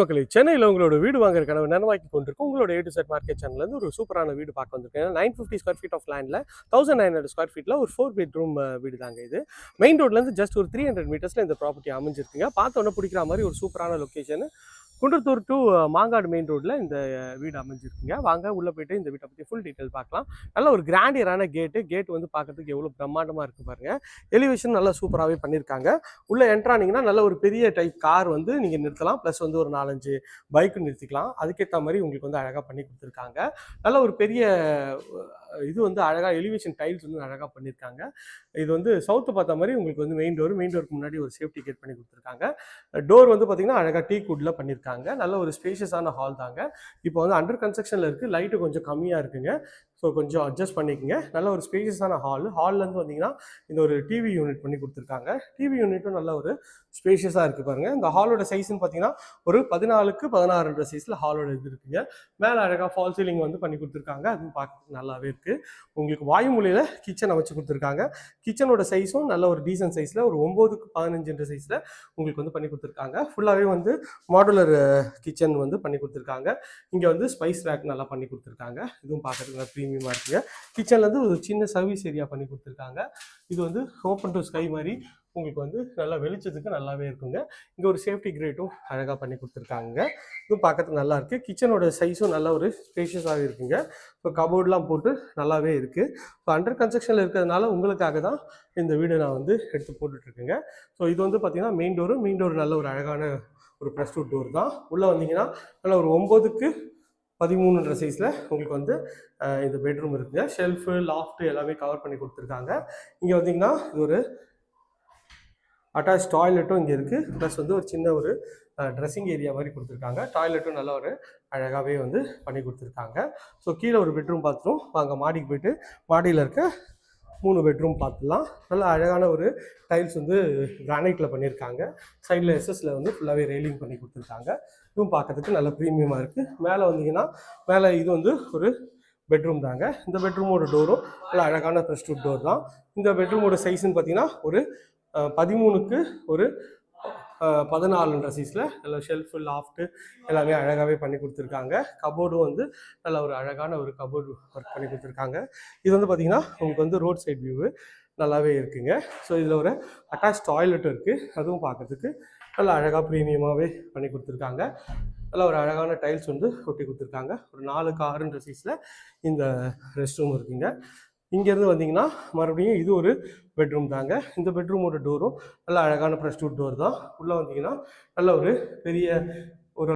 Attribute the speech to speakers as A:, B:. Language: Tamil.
A: மக்களே சென்னையில் உங்களோட வீடு வாங்குற கனவு நனவாக்கி கொண்டிருக்கும். உங்களோட ஏ டு செட் மார்க்கெட் சேனல்லேருந்து ஒரு சூப்பரான வீடு பார்க்க வந்திருக்கேன். Nine fifty square feet of லேண்டில் தௌசண்ட் நைன் ஹண்ட்ரட் ஸ்கொயர் ஃபீட்டில் ஒரு ஃபோர் பெட்ரூம் வீடு தாங்க இது. மெயின் ரோட்லேருந்து ஜஸ்ட் ஒரு த்ரீ ஹண்ட்ரட் மீட்டர்ஸில் இந்த ப்ராப்பர்ட்டி அமைஞ்சிருக்குங்க. பார்த்தோன்னே பிடிக்கிற மாதிரி ஒரு சூப்பரான location Kundrathur to Mangadu main ரோட்டில் இந்த வீடு அமைஞ்சிருக்குங்க. வாங்க உள்ளே போயிட்டு இந்த வீட்டை பற்றி ஃபுல் டீட்டெயில் பார்க்கலாம். நல்ல ஒரு கிராண்டியரான கேட்டு கேட் வந்து பார்க்கறதுக்கு எவ்வளோ பிரம்மாண்டமாக இருக்குது பாருங்கள் எலிவேஷன் நல்லா சூப்பராகவே பண்ணியிருக்காங்க உள்ளே என்ட்ரானிங்கன்னா நல்ல ஒரு பெரிய டைப் கார் வந்து நீங்கள் நிறுத்தலாம். ப்ளஸ் வந்து ஒரு நாலஞ்சு பைக்கு நிறுத்திக்கலாம். அதுக்கேற்ற மாதிரி உங்களுக்கு வந்து அழகாக பண்ணி கொடுத்துருக்காங்க. நல்ல ஒரு பெரிய இது வந்து அழகாக எலிவேஷன் டைல்ஸ் வந்து அழகாக பண்ணியிருக்காங்க இது வந்து சவுத்து பார்த்த மாதிரி உங்களுக்கு வந்து மெயின் டோர் மெயின் டோருக்கு முன்னாடி ஒரு சேஃப்டி கேட் பண்ணி கொடுத்துருக்காங்க. டோர் வந்து பார்த்தீங்கன்னா அழகாக டீ குட்டில் பண்ணியிருக்காங்க நல்ல ஒரு ஸ்பேஷியஸான ஹால் தாங்க. இப்போ வந்து அண்டர் கன்ஸ்ட்ரக்ஷனில் இருக்குது லைட்டு கொஞ்சம் கம்மியாக இருக்குங்க. ஸோ கொஞ்சம் அட்ஜஸ்ட் பண்ணிக்கங்க. நல்ல ஒரு ஸ்பேஷியஸான ஹால் ஹால்லேருந்து வந்தீங்கன்னா இந்த ஒரு டிவி யூனிட் பண்ணி கொடுத்துருக்காங்க. டிவி யூனிட்டும் நல்ல ஒரு ஸ்பேஷியஸாக இருக்குது பாருங்கள் இந்த ஹாலோட சைஸ்ன்னு பார்த்தீங்கன்னா ஒரு பதினாலுக்கு பதினாறுன்ற சைஸில் ஹாலோட இது இருக்குங்க. மேலே அழகாக ஃபால் சீலிங் வந்து பண்ணி கொடுத்துருக்காங்க. அதுவும் பார்க்கறதுக்கு நல்லாவே இருக்குது உங்களுக்கு வாயுமொழியில் கிச்சன் அமைச்சு கொடுத்துருக்காங்க. கிச்சனோட சைஸும் நல்ல ஒரு டீசன்ட் சைஸில் ஒரு ஒம்போதுக்கு பதினஞ்சுன்ற சைஸில் உங்களுக்கு வந்து பண்ணி கொடுத்துருக்காங்க. ஃபுல்லாகவே வந்து மாடுலர் கிச்சன் uh, வந்து பண்ணி கொடுத்துருக்காங்க. இங்கே வந்து ஸ்பைஸ் ரேக் நல்லா பண்ணி கொடுத்துருக்காங்க. இதுவும் பார்க்கறதுக்கு ப்ரீமியம் ப்ரீமியமாக இருக்குங்க கிச்சன்லேருந்து ஒரு சின்ன சர்வீஸ் ஏரியா பண்ணி கொடுத்துருக்காங்க. இது வந்து ஓப்பன் டு ஸ்கை மாதிரி உங்களுக்கு வந்து நல்லா வெளிச்சத்துக்கு நல்லாவே இருக்குங்க. இங்கே ஒரு சேஃப்டி கிரேட்டும் அழகாக பண்ணி கொடுத்துருக்காங்க. இதுவும் பார்க்கறதுக்கு நல்லா இருக்குது கிச்சனோட சைஸும் நல்ல ஒரு ஸ்பேஷியஸாகவே இருக்குங்க. இப்போ கபோர்ட்லாம் போட்டு நல்லாவே இருக்குது இப்போ அண்டர் கன்ஸ்ட்ரக்ஷனில் இருக்கிறதுனால உங்களுக்காக தான் இந்த வீடு நான் வந்து எடுத்து போட்டுட்ருக்கேங்க. ஸோ இது வந்து பார்த்திங்கன்னா மெயின் டோரு மெயின் டோர் நல்ல ஒரு அழகான ஒரு ப்ளஸ் டூ டோர் தான். உள்ளே வந்தீங்கன்னா நல்ல ஒரு ஒம்போதுக்கு பதிமூணுன்ற சைஸில் உங்களுக்கு வந்து இந்த பெட்ரூம் இருக்குங்க ஷெல்ஃபு லாஃப்ட்டு எல்லாமே கவர் பண்ணி கொடுத்துருக்காங்க. இங்கே வந்தீங்கன்னா இது ஒரு அட்டாச் டாய்லெட்டும் இங்கே இருக்குது ப்ளஸ் வந்து ஒரு சின்ன ஒரு ட்ரெஸ்ஸிங் ஏரியா மாதிரி கொடுத்துருக்காங்க. டாய்லெட்டும் நல்ல ஒரு அழகாகவே வந்து பண்ணி கொடுத்துருக்காங்க. ஸோ கீழே ஒரு பெட்ரூம் பார்த்துரும் வாங்க மாடிக்கு போயிட்டு மாடியில் இருக்க மூணு பெட்ரூம் பார்த்துலாம். நல்லா அழகான ஒரு டைல்ஸ் வந்து கிரானைட்டில் பண்ணியிருக்காங்க சைடில் எஸ்எஸ்ல வந்து ஃபுல்லாகவே ரெயிலிங் பண்ணி கொடுத்துருக்காங்க. இதுவும் பார்க்கறதுக்கு நல்ல ப்ரீமியமாக இருக்குது மேலே வந்தீங்கன்னா மேலே இது வந்து ஒரு பெட்ரூம் தாங்க. இந்த பெட்ரூமோட டோரும் நல்ல அழகான ப்ரெஸ் டோர் தான். இந்த பெட்ரூமோட சைஸ்ன்னு பார்த்தீங்கன்னா ஒரு பதிமூணுக்கு ஒரு பதினாலுன்ற சீஸில் நல்ல ஷெல்ஃபு லாஃப்ட்டு எல்லாமே அழகாகவே பண்ணி கொடுத்துருக்காங்க. கபோர்டும் வந்து நல்ல ஒரு அழகான ஒரு கபோர்டு ஒர்க் பண்ணி கொடுத்துருக்காங்க. இது வந்து பார்த்தீங்கன்னா உங்களுக்கு வந்து ரோட் சைட் வியூவு நல்லாவே இருக்குங்க. ஸோ இதில் ஒரு அட்டாச் டாய்லெட் இருக்குது அதுவும் பார்க்கறதுக்கு நல்ல அழகாக ப்ரீமியமாகவே பண்ணி கொடுத்துருக்காங்க. நல்லா ஒரு அழகான டைல்ஸ் வந்து ஒட்டி கொடுத்துருக்காங்க. ஒரு நாலு காருன்ற சீஸில் இந்த ரெஸ்ட் ரூம் இருக்குங்க. இங்கேருந்து வந்தீங்கன்னா மறுபடியும் இது ஒரு பெட்ரூம் தாங்க. இந்த பெட்ரூமோட டோரும் நல்ல அழகான ப்ரெஸ் டூ டோர் தான். உள்ளே வந்தீங்கன்னா நல்ல ஒரு பெரிய